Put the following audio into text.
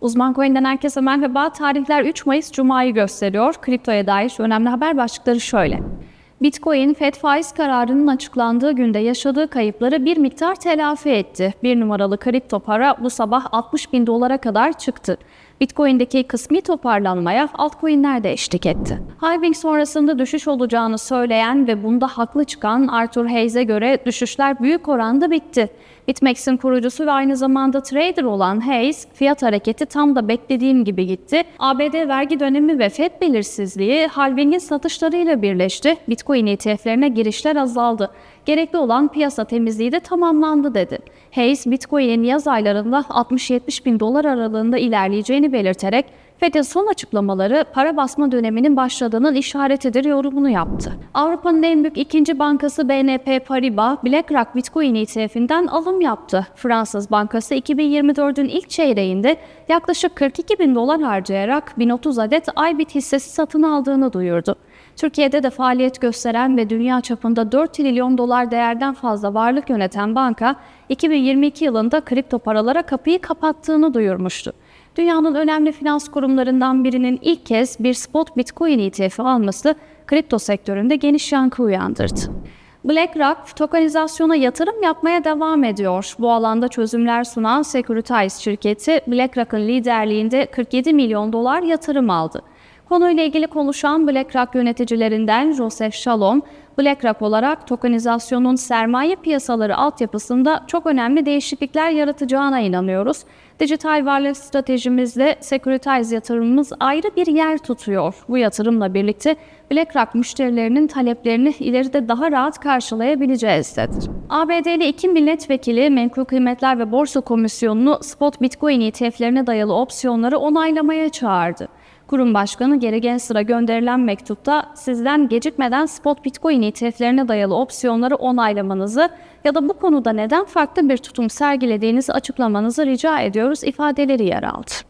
Uzman Coin'den herkese merhaba. Tarihler 3 Mayıs Cuma'yı gösteriyor. Kriptoya dair önemli haber başlıkları şöyle. Bitcoin, FED faiz kararının açıklandığı günde yaşadığı kayıpları bir miktar telafi etti. Bir numaralı kripto para bu sabah 60 bin dolara kadar çıktı. Bitcoin'deki kısmi toparlanmaya altcoin'ler de eşlik etti. Halving sonrasında düşüş olacağını söyleyen ve bunda haklı çıkan Arthur Hayes'e göre düşüşler büyük oranda bitti. BitMEX'in kurucusu ve aynı zamanda trader olan Hayes, fiyat hareketi tam da beklediğim gibi gitti. ABD vergi dönemi ve FED belirsizliği halvingin satışlarıyla birleşti. Bitcoin ETF'lerine girişler azaldı. Gerekli olan piyasa temizliği de tamamlandı dedi. Hayes, Bitcoin'in yaz aylarında 60-70 bin dolar aralığında ilerleyeceğini belirterek FED'in son açıklamaları para basma döneminin başladığının işaretidir yorumunu yaptı. Avrupa'nın en büyük ikinci bankası BNP Paribas, BlackRock Bitcoin ETF'inden alım yaptı. Fransız bankası 2024'ün ilk çeyreğinde yaklaşık 42 bin dolar harcayarak 1030 adet Aybit hissesi satın aldığını duyurdu. Türkiye'de de faaliyet gösteren ve dünya çapında 4 trilyon dolar değerden fazla varlık yöneten banka, 2022 yılında kripto paralara kapıyı kapattığını duyurmuştu. Dünyanın önemli finans kurumlarından birinin ilk kez bir spot Bitcoin ETF alması kripto sektöründe geniş yankı uyandırdı. BlackRock tokenizasyona yatırım yapmaya devam ediyor. Bu alanda çözümler sunan Securitize şirketi BlackRock'ın liderliğinde 47 milyon dolar yatırım aldı. Konuyla ilgili konuşan BlackRock yöneticilerinden Joseph Shalom, BlackRock olarak tokenizasyonun sermaye piyasaları altyapısında çok önemli değişiklikler yaratacağına inanıyoruz. Dijital varlık stratejimizde Securitize yatırımımız ayrı bir yer tutuyor. Bu yatırımla birlikte BlackRock müşterilerinin taleplerini ileride daha rahat karşılayabileceğiz dedi. ABD'li iki milletvekili Menkul Kıymetler ve Borsa Komisyonu'nu spot Bitcoin ETF'lerine dayalı opsiyonları onaylamaya çağırdı. Kurum Başkanı gereken sıra gönderilen mektupta sizden gecikmeden spot Bitcoin ETF'lerine dayalı opsiyonları onaylamanızı ya da bu konuda neden farklı bir tutum sergilediğinizi açıklamanızı rica ediyoruz ifadeleri yer aldı.